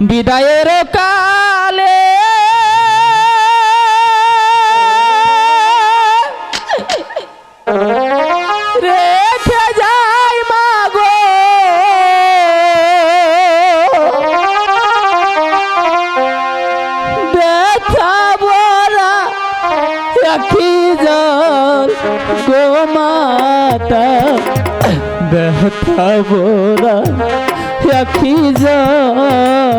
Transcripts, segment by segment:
বিদায়ের কালে রেখে যাই মাগো। ব্যথা বলা রাখি জল গো মাতা। ব্যথা বলা রাখি জল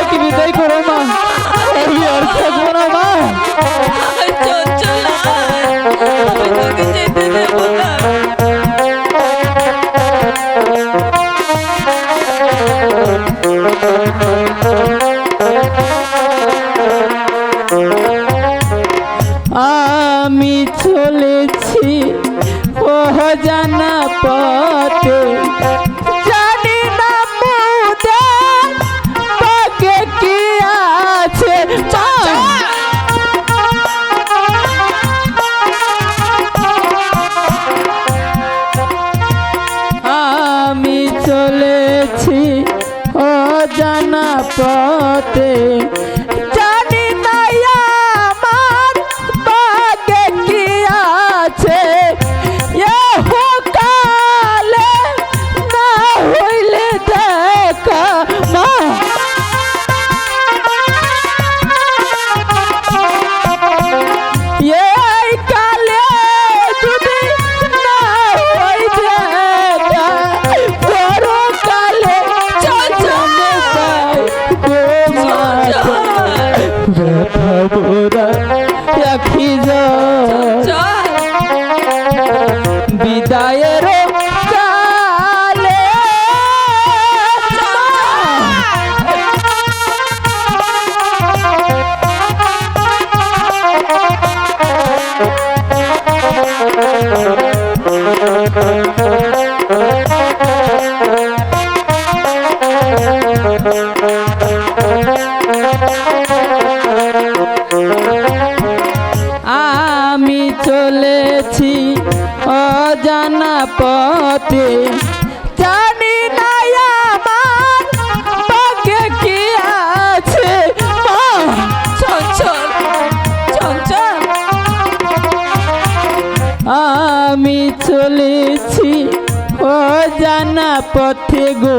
আমাকে বিদায় করো মা? আমি আর থাকব না মা। আমি চলেছি ও জানা পথে জানা পথে আমি চলেছি অজানা পথে। জানি না কি আছে। আমি চলেছি অজানা পথে গো।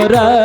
আখি